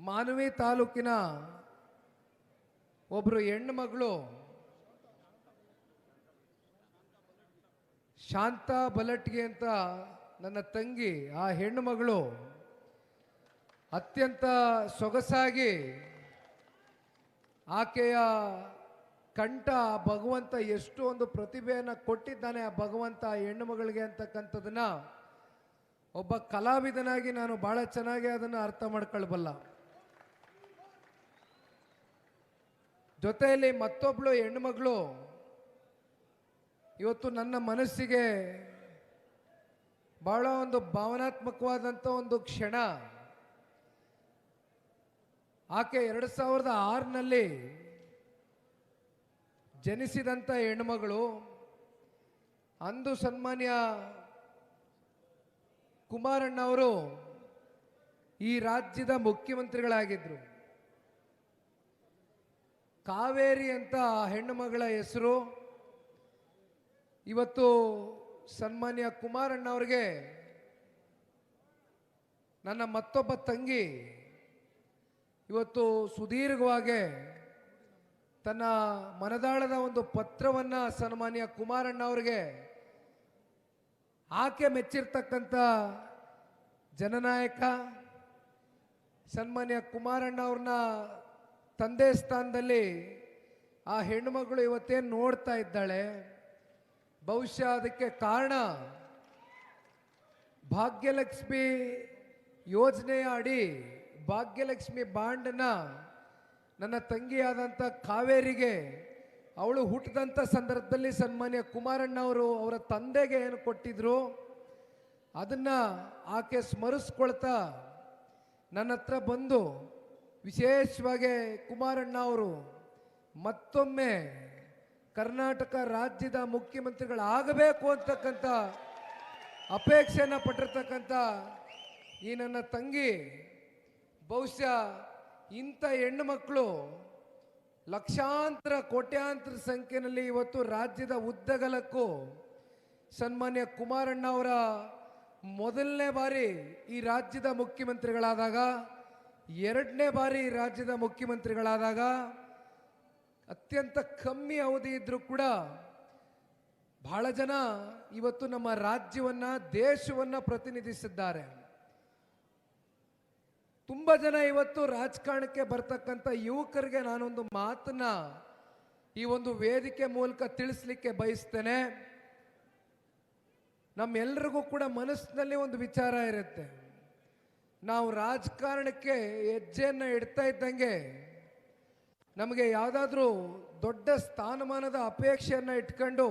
ಮಾನವಿ ತಾಲೂಕಿನ ಒಬ್ಬರು ಹೆಣ್ಣು ಮಗಳು ಶಾಂತ ಬಲಟ್ಗೆ ಅಂತ ನನ್ನ ತಂಗಿ, ಆ ಹೆಣ್ಣು ಮಗಳು ಅತ್ಯಂತ ಸೊಗಸಾಗಿ ಆಕೆಯ ಕಂಠ ಭಗವಂತ ಎಷ್ಟು ಒಂದು ಪ್ರತಿಭೆಯನ್ನು ಕೊಟ್ಟಿದ್ದಾನೆ ಆ ಭಗವಂತ ಆ ಹೆಣ್ಣು ಮಗಳಿಗೆ ಅಂತಕ್ಕಂಥದ್ದನ್ನು ಒಬ್ಬ ಕಲಾವಿದನಾಗಿ ನಾನು ಭಾಳ ಚೆನ್ನಾಗಿ ಅದನ್ನು ಅರ್ಥ ಮಾಡ್ಕೊಳ್ಬಲ್ಲ. ಜೊತೆಯಲ್ಲಿ ಮತ್ತೊಬ್ಳು ಹೆಣ್ಮಗಳು, ಇವತ್ತು ನನ್ನ ಮನಸ್ಸಿಗೆ ಬಹಳ ಒಂದು ಭಾವನಾತ್ಮಕವಾದಂಥ ಒಂದು ಕ್ಷಣ. ಆಕೆ ಎರಡು ಸಾವಿರದ ಆರಿನಲ್ಲಿ ಜನಿಸಿದಂಥ ಹೆಣ್ಮಗಳು, ಅಂದು ಸನ್ಮಾನ್ಯ ಕುಮಾರಣ್ಣವರು ಈ ರಾಜ್ಯದ ಮುಖ್ಯಮಂತ್ರಿಗಳಾಗಿದ್ದರು ಕಾವೇರಿ ಅಂತ ಹೆಣ್ಣು ಮಗಳ ಹೆಸರು. ಇವತ್ತು ಸನ್ಮಾನ್ಯ ಕುಮಾರಣ್ಣ ಅವ್ರಿಗೆ ನನ್ನ ಮತ್ತೊಬ್ಬ ತಂಗಿ ಇವತ್ತು ಸುದೀರ್ಘವಾಗಿ ತನ್ನ ಮನದಾಳದ ಒಂದು ಪತ್ರವನ್ನ ಸನ್ಮಾನ್ಯ ಕುಮಾರಣ್ಣ ಅವ್ರಿಗೆ ಆಕೆ ಮೆಚ್ಚಿರ್ತಕ್ಕಂಥ ಜನನಾಯಕ ಸನ್ಮಾನ್ಯ ಕುಮಾರಣ್ಣ ಅವ್ರನ್ನ ತಂದೆ ಸ್ಥಾನದಲ್ಲಿ ಆ ಹೆಣ್ಣುಮಗಳು ಇವತ್ತೇನು ನೋಡ್ತಾ ಇದ್ದಾಳೆ? ಬಹುಶಃ ಅದಕ್ಕೆ ಕಾರಣ ಭಾಗ್ಯಲಕ್ಷ್ಮಿ ಯೋಜನೆಯ ಅಡಿ ಭಾಗ್ಯಲಕ್ಷ್ಮಿ ಬಾಂಡನ್ನ ನನ್ನ ತಂಗಿಯಾದಂಥ ಕಾವೇರಿಗೆ, ಅವಳು ಹುಟ್ಟಿದಂಥ ಸಂದರ್ಭದಲ್ಲಿ ಸನ್ಮಾನ್ಯ ಕುಮಾರಣ್ಣ ಅವರು ಅವರ ತಂದೆಗೆ ಏನು ಕೊಟ್ಟಿದ್ರು? ಅದನ್ನು ಆಕೆ ಸ್ಮರಿಸ್ಕೊಳ್ತಾ ನನ್ನ ಹತ್ರ ಬಂದು ವಿಶೇಷವಾಗಿ ಕುಮಾರಣ್ಣ ಅವರು ಮತ್ತೊಮ್ಮೆ ಕರ್ನಾಟಕ ರಾಜ್ಯದ ಮುಖ್ಯಮಂತ್ರಿಗಳಾಗಬೇಕು ಅಂತಕ್ಕಂಥ ಅಪೇಕ್ಷೆಯನ್ನು ಪಟ್ಟಿರ್ತಕ್ಕಂಥ ಈ ನನ್ನ ತಂಗಿ, ಬಹುಶಃ ಇಂಥ ಹೆಣ್ಣು ಮಕ್ಕಳು ಲಕ್ಷಾಂತರ, ಕೋಟ್ಯಾಂತರ ಸಂಖ್ಯೆಯಲ್ಲಿ ಇವತ್ತು ರಾಜ್ಯದ ಉದ್ದಗಲಕ್ಕೂ ಸನ್ಮಾನ್ಯ ಕುಮಾರಣ್ಣ ಅವರ ಮೊದಲನೇ ಬಾರಿ ಈ ರಾಜ್ಯದ ಮುಖ್ಯಮಂತ್ರಿಗಳಾದಾಗ ಎರಡನೇ ಬಾರಿ ರಾಜ್ಯದ ಮುಖ್ಯಮಂತ್ರಿಗಳಾದಾಗ ಅತ್ಯಂತ ಕಮ್ಮಿ ಅವಧಿ ಇದ್ರೂ ಕೂಡ ಬಹಳ ಜನ ಇವತ್ತು ನಮ್ಮ ರಾಜ್ಯವನ್ನ, ದೇಶವನ್ನ ಪ್ರತಿನಿಧಿಸಿದ್ದಾರೆ. ತುಂಬ ಜನ ಇವತ್ತು ರಾಜಕಾರಣಕ್ಕೆ ಬರ್ತಕ್ಕಂಥ ಯುವಕರಿಗೆ ನಾನೊಂದು ಮಾತನ್ನ ಈ ಒಂದು ವೇದಿಕೆ ಮೂಲಕ ತಿಳಿಸ್ಲಿಕ್ಕೆ ಬಯಸ್ತೇನೆ. ನಮ್ಮೆಲ್ಲರಿಗೂ ಕೂಡ ಮನಸ್ಸಿನಲ್ಲಿ ಒಂದು ವಿಚಾರ ಇರುತ್ತೆ. ನಾವು ರಾಜಕಾರಣಕ್ಕೆ ಹೆಜ್ಜೆಯನ್ನು ಇಡ್ತಾ ಇದ್ದಂಗೆ ನಮಗೆ ಯಾವುದಾದ್ರೂ ದೊಡ್ಡ ಸ್ಥಾನಮಾನದ ಅಪೇಕ್ಷೆಯನ್ನು ಇಟ್ಕೊಂಡು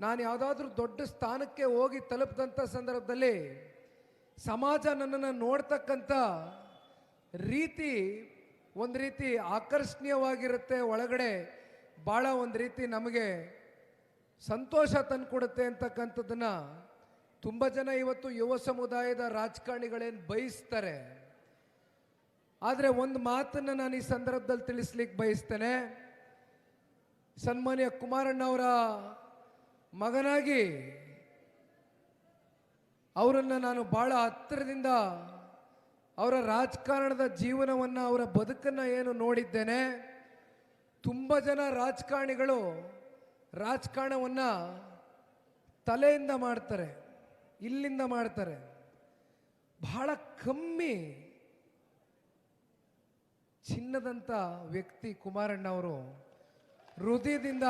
ನಾನು ಯಾವುದಾದ್ರೂ ದೊಡ್ಡ ಸ್ಥಾನಕ್ಕೆ ಹೋಗಿ ತಲುಪಿದಂಥ ಸಂದರ್ಭದಲ್ಲಿ ಸಮಾಜ ನನ್ನನ್ನು ನೋಡ್ತಕ್ಕಂಥ ರೀತಿ ಒಂದು ರೀತಿ ಆಕರ್ಷಣೀಯವಾಗಿರುತ್ತೆ, ಒಳಗಡೆ ಭಾಳ ಒಂದು ರೀತಿ ನಮಗೆ ಸಂತೋಷ ತಂದುಕೊಡುತ್ತೆ ಅಂತಕ್ಕಂಥದ್ದನ್ನ ತುಂಬ ಜನ ಇವತ್ತು ಯುವ ಸಮುದಾಯದ ರಾಜಕಾರಣಿಗಳೇನು ಬಯಸ್ತಾರೆ. ಆದರೆ ಒಂದು ಮಾತನ್ನು ನಾನು ಈ ಸಂದರ್ಭದಲ್ಲಿ ತಿಳಿಸ್ಲಿಕ್ಕೆ ಬಯಸ್ತೇನೆ. ಸನ್ಮಾನ್ಯ ಕುಮಾರಣ್ಣ ಅವರ ಮಗನಾಗಿ ಅವರನ್ನು ನಾನು ಭಾಳ ಹತ್ತಿರದಿಂದ ಅವರ ರಾಜಕಾರಣದ ಜೀವನವನ್ನು ಅವರ ಬದುಕನ್ನು ಏನು ನೋಡಿದ್ದೇನೆ. ತುಂಬ ಜನ ರಾಜಕಾರಣಿಗಳು ರಾಜಕಾರಣವನ್ನು ತಲೆಯಿಂದ ಮಾಡ್ತಾರೆ. ಇಲ್ಲಿಂದ ಮಾಡ್ತಾರೆ. ಬಹಳ ಕಮ್ಮಿ ಚಿನ್ನದಂಥ ವ್ಯಕ್ತಿ ಕುಮಾರಣ್ಣ ಅವರು ಹೃದಯದಿಂದ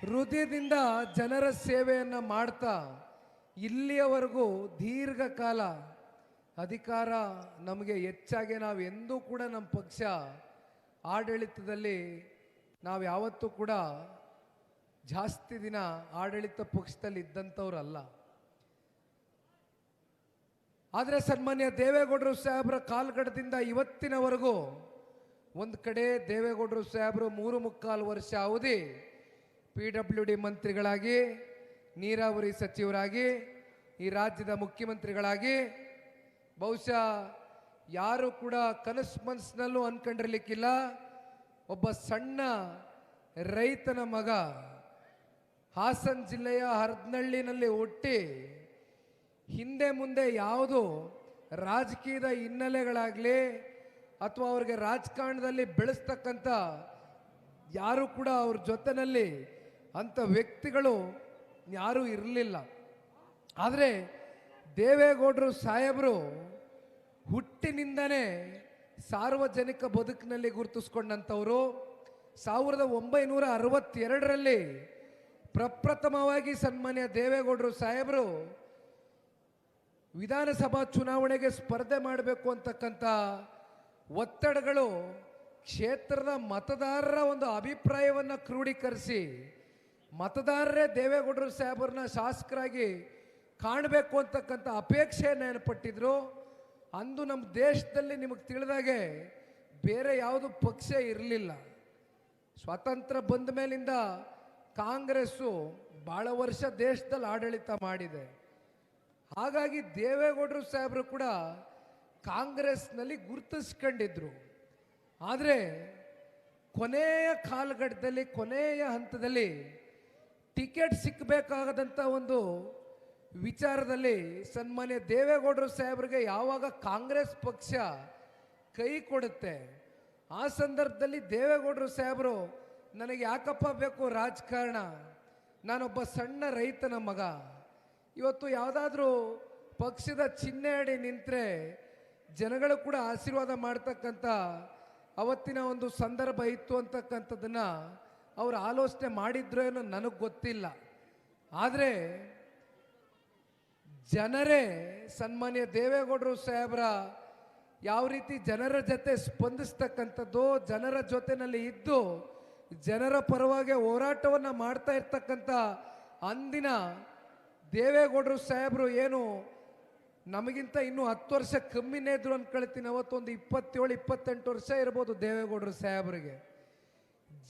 ಹೃದಯದಿಂದ ಜನರ ಸೇವೆಯನ್ನು ಮಾಡ್ತಾ ಇಲ್ಲಿಯವರೆಗೂ ದೀರ್ಘಕಾಲ ಅಧಿಕಾರ ನಮಗೆ ಹೆಚ್ಚಾಗಿ ನಾವು ಎಂದೂ ಕೂಡ ನಮ್ಮ ಪಕ್ಷ ಆಡಳಿತದಲ್ಲಿ ನಾವು ಯಾವತ್ತೂ ಕೂಡ ಜಾಸ್ತಿ ದಿನ ಆಡಳಿತ ಪಕ್ಷದಲ್ಲಿ ಇದ್ದಂಥವ್ರಲ್ಲ ಆದರೆ ಸನ್ಮಾನ್ಯ ದೇವೇಗೌಡರು ಸಾಹೇಬರ ಕಾಲ್ಗಡದಿಂದ ಇವತ್ತಿನವರೆಗೂ ಒಂದು ಕಡೆ ದೇವೇಗೌಡರು ಸಾಹೇಬರು ಮೂರು ಮುಕ್ಕಾಲು ವರ್ಷ ಅವಧಿ ಪಿ ಡಬ್ಲ್ಯೂ ಡಿ ಮಂತ್ರಿಗಳಾಗಿ, ನೀರಾವರಿ ಸಚಿವರಾಗಿ, ಈ ರಾಜ್ಯದ ಮುಖ್ಯಮಂತ್ರಿಗಳಾಗಿ, ಬಹುಶಃ ಯಾರು ಕೂಡ ಕನಸು ಮನಸ್ಸಿನಲ್ಲೂ ಅನ್ಕೊಂಡಿರ್ಲಿಕ್ಕಿಲ್ಲ. ಒಬ್ಬ ಸಣ್ಣ ರೈತನ ಮಗ ಹಾಸನ ಜಿಲ್ಲೆಯ ಹರದನಹಳ್ಳಿನಲ್ಲಿ ಹುಟ್ಟಿ ಹಿಂದೆ ಮುಂದೆ ಯಾವುದು ರಾಜಕೀಯದ ಹಿನ್ನೆಲೆಗಳಾಗಲಿ ಅಥವಾ ಅವ್ರಿಗೆ ರಾಜಕಾರಣದಲ್ಲಿ ಬೆಳೆಸ್ತಕ್ಕಂಥ ಯಾರು ಕೂಡ ಅವ್ರ ಜೊತೆಯಲ್ಲಿ ಅಂಥ ವ್ಯಕ್ತಿಗಳು ಯಾರೂ ಇರಲಿಲ್ಲ. ಆದರೆ ದೇವೇಗೌಡರು ಸಾಹೇಬರು ಹುಟ್ಟಿನಿಂದನೇ ಸಾರ್ವಜನಿಕ ಬದುಕಿನಲ್ಲಿ ಗುರುತಿಸ್ಕೊಂಡಂಥವರು. ಸಾವಿರದ ಒಂಬೈನೂರ ಅರವತ್ತೆರಡರಲ್ಲಿ ಪ್ರಪ್ರಥಮವಾಗಿ ಸನ್ಮಾನ್ಯ ದೇವೇಗೌಡರು ಸಾಹೇಬರು ವಿಧಾನಸಭಾ ಚುನಾವಣೆಗೆ ಸ್ಪರ್ಧೆ ಮಾಡಬೇಕು ಅಂತಕ್ಕಂಥ ಒತ್ತಡಗಳು ಕ್ಷೇತ್ರದ ಮತದಾರರ ಒಂದು ಅಭಿಪ್ರಾಯವನ್ನು ಕ್ರೋಢೀಕರಿಸಿ ಮತದಾರರೇ ದೇವೇಗೌಡರು ಸಾಹೇಬರನ್ನ ಶಾಸಕರಾಗಿ ಕಾಣಬೇಕು ಅಂತಕ್ಕಂಥ ಅಪೇಕ್ಷೆಯನ್ನು ಏರ್ಪಟ್ಟಿದ್ರು ಅಂದು ನಮ್ಮ ದೇಶದಲ್ಲಿ ನಿಮಗೆ ತಿಳಿದಾಗೆ ಬೇರೆ ಯಾವುದು ಪಕ್ಷ ಇರಲಿಲ್ಲ. ಸ್ವಾತಂತ್ರ್ಯ ಬಂದ ಮೇಲಿಂದ ಕಾಂಗ್ರೆಸ್ಸು ಭಾಳ ವರ್ಷ ದೇಶದಲ್ಲಿ ಆಡಳಿತ ಮಾಡಿದೆ. ಹಾಗಾಗಿ ದೇವೇಗೌಡರು ಸಾಹೇಬರು ಕೂಡ ಕಾಂಗ್ರೆಸ್ನಲ್ಲಿ ಗುರುತಿಸ್ಕೊಂಡಿದ್ರು. ಆದರೆ ಕೊನೆಯ ಕಾಲಘಟ್ಟದಲ್ಲಿ, ಕೊನೆಯ ಹಂತದಲ್ಲಿ ಟಿಕೆಟ್ ಸಿಕ್ಕಬೇಕಾಗದಂಥ ಒಂದು ವಿಚಾರದಲ್ಲಿ ಸನ್ಮಾನ್ಯ ದೇವೇಗೌಡರು ಸಾಹೇಬರಿಗೆ ಯಾವಾಗ ಕಾಂಗ್ರೆಸ್ ಪಕ್ಷ ಕೈ ಕೊಡುತ್ತೆ, ಆ ಸಂದರ್ಭದಲ್ಲಿ ದೇವೇಗೌಡರು ಸಾಹೇಬರು, ನನಗೆ ಯಾಕಪ್ಪ ಬೇಕು ರಾಜಕಾರಣ? ನಾನೊಬ್ಬ ಸಣ್ಣ ರೈತನ ಮಗ. ಇವತ್ತು ಯಾವುದಾದ್ರೂ ಪಕ್ಷದ ಚಿಹ್ನೆ ಅಡಿ ನಿಂತರೆ ಜನಗಳು ಕೂಡ ಆಶೀರ್ವಾದ ಮಾಡ್ತಕ್ಕಂಥ ಅವತ್ತಿನ ಒಂದು ಸಂದರ್ಭ ಇತ್ತು ಅಂತಕ್ಕಂಥದ್ದನ್ನು ಅವರು ಆಲೋಚನೆ ಮಾಡಿದ್ರು ಏನೋ ನನಗೆ ಗೊತ್ತಿಲ್ಲ. ಆದರೆ ಜನರೇ ಸನ್ಮಾನ್ಯ ದೇವೇಗೌಡರು ಸಾಹೇಬರ ಯಾವ ರೀತಿ ಜನರ ಜೊತೆ ಸ್ಪಂದಿಸ್ತಕ್ಕಂಥದ್ದು, ಜನರ ಜೊತೆಯಲ್ಲಿ ಇದ್ದು ಜನರ ಪರವಾಗಿ ಹೋರಾಟವನ್ನು ಮಾಡ್ತಾ ಇರ್ತಕ್ಕಂಥ ಅಂದಿನ ದೇವೇಗೌಡರು ಸಾಹೇಬರು ಏನು ನಮಗಿಂತ ಇನ್ನೂ ಹತ್ತು ವರ್ಷ ಕಮ್ಮಿನೇ ಇದ್ರು ಅಂದ್ಕೊಳ್ತೀನಿ ಅವತ್ತೊಂದು ಇಪ್ಪತ್ತೇಳು, ಇಪ್ಪತ್ತೆಂಟು ವರ್ಷ ಇರ್ಬೋದು ದೇವೇಗೌಡರು ಸಾಹೇಬರಿಗೆ.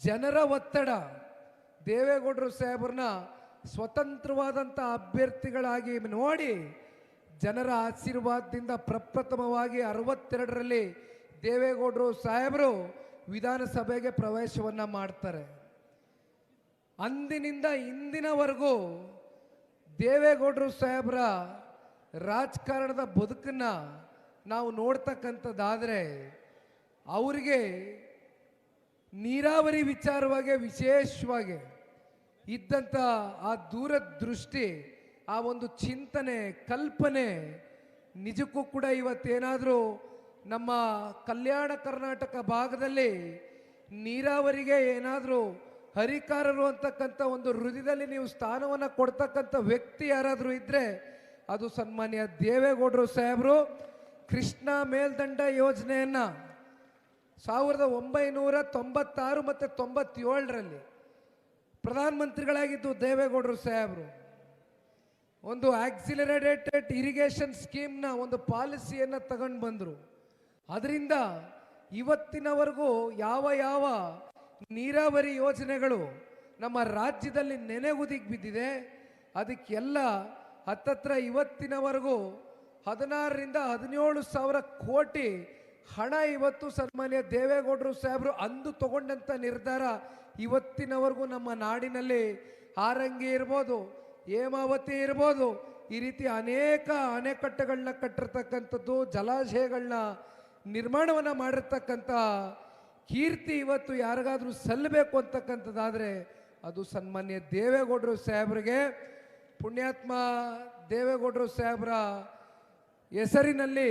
ಜನರ ಒತ್ತಡ, ದೇವೇಗೌಡರು ಸಾಹೇಬ್ರನ್ನ ಸ್ವತಂತ್ರವಾದಂಥ ಅಭ್ಯರ್ಥಿಗಳಾಗಿ ನೋಡಿ ಜನರ ಆಶೀರ್ವಾದದಿಂದ ಪ್ರಪ್ರಥಮವಾಗಿ ಅರವತ್ತೆರಡರಲ್ಲಿ ದೇವೇಗೌಡರು ಸಾಹೇಬರು ವಿಧಾನಸಭೆಗೆ ಪ್ರವೇಶವನ್ನು ಮಾಡ್ತಾರೆ. ಅಂದಿನಿಂದ ಇಂದಿನವರೆಗೂ ದೇವೇಗೌಡರು ಸಾಹೇಬ್ರ ರಾಜಕಾರಣದ ಬದುಕನ್ನ ನಾವು ನೋಡ್ತಕ್ಕಂಥದ್ದಾದರೆ ಅವರಿಗೆ ನೀರಾವರಿ ವಿಚಾರವಾಗಿ ವಿಶೇಷವಾಗಿ ಇದ್ದಂಥ ಆ ದೂರದೃಷ್ಟಿ, ಆ ಒಂದು ಚಿಂತನೆ, ಕಲ್ಪನೆ ನಿಜಕ್ಕೂ ಕೂಡ ಇವತ್ತೇನಾದರೂ ನಮ್ಮ ಕಲ್ಯಾಣ ಕರ್ನಾಟಕ ಭಾಗದಲ್ಲಿ ನೀರಾವರಿಗೆ ಏನಾದರೂ ಹರಿಕಾರರು ಅಂತಕ್ಕಂಥ ಒಂದು ಹೃದಯದಲ್ಲಿ ನೀವು ಸ್ಥಾನವನ್ನು ಕೊಡ್ತಕ್ಕಂಥ ವ್ಯಕ್ತಿ ಯಾರಾದರೂ ಇದ್ದರೆ ಅದು ಸನ್ಮಾನ್ಯ ದೇವೇಗೌಡರು ಸಾಹೇಬರು. ಕೃಷ್ಣ ಮೇಲ್ದಂಡ ಯೋಜನೆಯನ್ನು ಸಾವಿರದ ಒಂಬೈನೂರ ತೊಂಬತ್ತಾರು ಮತ್ತು ತೊಂಬತ್ತೇಳರಲ್ಲಿ ಪ್ರಧಾನಮಂತ್ರಿಗಳಾಗಿದ್ದು ದೇವೇಗೌಡರು ಸಾಹೇಬರು. ಒಂದು ಆಕ್ಸಿಲರೇಟೆಡ್ ಇರಿಗೇಷನ್ ಸ್ಕೀಮ್ನ ಒಂದು ಪಾಲಿಸಿಯನ್ನು ತಗೊಂಡು ಬಂದರು. ಅದರಿಂದ ಇವತ್ತಿನವರೆಗೂ ಯಾವ ಯಾವ ನೀರಾವರಿ ಯೋಜನೆಗಳು ನಮ್ಮ ರಾಜ್ಯದಲ್ಲಿ ನೆನೆಗುದಿಗೆ ಬಿದ್ದಿದೆ. ಅದಕ್ಕೆಲ್ಲ ಹತ್ತತ್ರ ಇವತ್ತಿನವರೆಗೂ ಹದಿನಾರರಿಂದ ಹದಿನೇಳು ಸಾವಿರ ಕೋಟಿ ಹಣ ಇವತ್ತು ಸನ್ಮಾನ್ಯ ದೇವೇಗೌಡರು ಸಾಹೇಬರು ಅಂದು ತಗೊಂಡಂಥ ನಿರ್ಧಾರ ಇವತ್ತಿನವರೆಗೂ ನಮ್ಮ ನಾಡಿನಲ್ಲಿ ಆರಂಗಿ ಇರ್ಬೋದು, ಹೇಮಾವತಿ ಇರ್ಬೋದು, ಈ ರೀತಿ ಅನೇಕ ಅಣೆಕಟ್ಟೆಗಳನ್ನ ಕಟ್ಟಿರ್ತಕ್ಕಂಥದ್ದು, ಜಲಾಶಯಗಳನ್ನ ನಿರ್ಮಾಣವನ್ನು ಮಾಡಿರ್ತಕ್ಕಂಥ ಕೀರ್ತಿ ಇವತ್ತು ಯಾರಿಗಾದರೂ ಸಲ್ಲಬೇಕು ಅಂತಕ್ಕಂಥದ್ದಾದರೆ ಅದು ಸನ್ಮಾನ್ಯ ದೇವೇಗೌಡರು ಸಾಹೇಬರಿಗೆ ಪುಣ್ಯಾತ್ಮ ದೇವೇಗೌಡರು ಸಾಹೇಬರ ಹೆಸರಿನಲ್ಲಿ